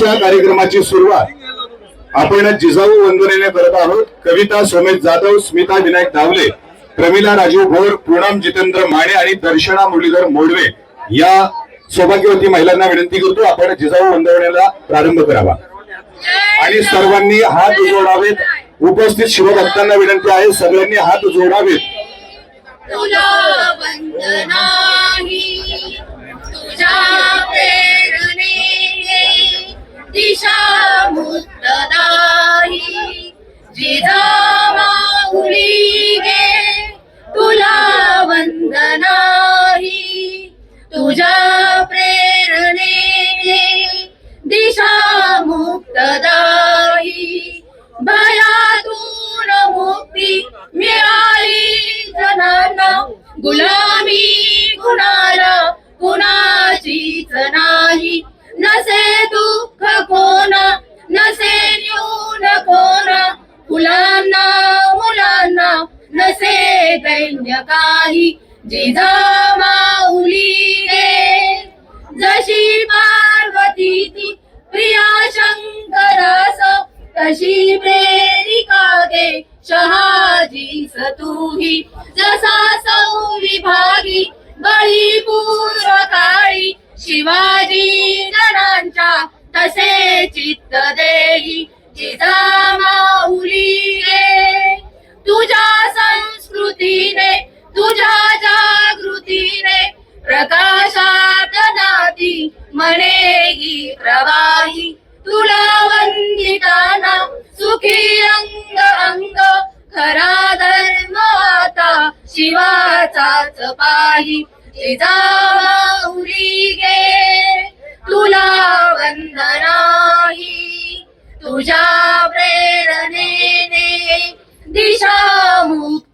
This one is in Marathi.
आजच्या कार्यक्रमाची सुरुवात आपण जिजाऊ वंदनेने करत आहोत. कविता सोमेश जाधव स्मिता विनायक धावले प्रमिला राजीव भोर पूनम जितेंद्र माने आणि दर्शना मुरलीधर मोडवे या सौभाग्यवती महिलांना विनंती करतो आपण जिजाऊ वंदवण्याला प्रारंभ करावा. आणि सर्वांनी हात जोडावेत उपस्थित शिवभक्तांना विनंती आहे सगळ्यांनी हात जोडावेत दिशा मुक्तदाही जिजामाऊली गे तुला वंदनाही तुझ्या प्रेरणेने दिशा मुक्तदाही भयातून मुक्ती मिळाली जनांना. गुलामी गुणाला कुणाचीच नाही. नसे नसे काही जिजा माऊली रे जशी पार्वती ती प्रिया शंकरास तशी प्रेरिका गे शहाजी सतुही जसा सौ विभागी बळी पूर्व काळी शिवाजी जनांच्या तसे चित्त देई. जिजा माऊली रे तुझ्या प्रकाशात नाती म्हणेगी प्रवाही. तुला वंदिताना सुखी अंग अंग. खरा धर्म आता शिवाचाच पाही. जिजाऊरी गे तुला वंदनाही तुझ्या प्रेरणेने दिशा मुक्त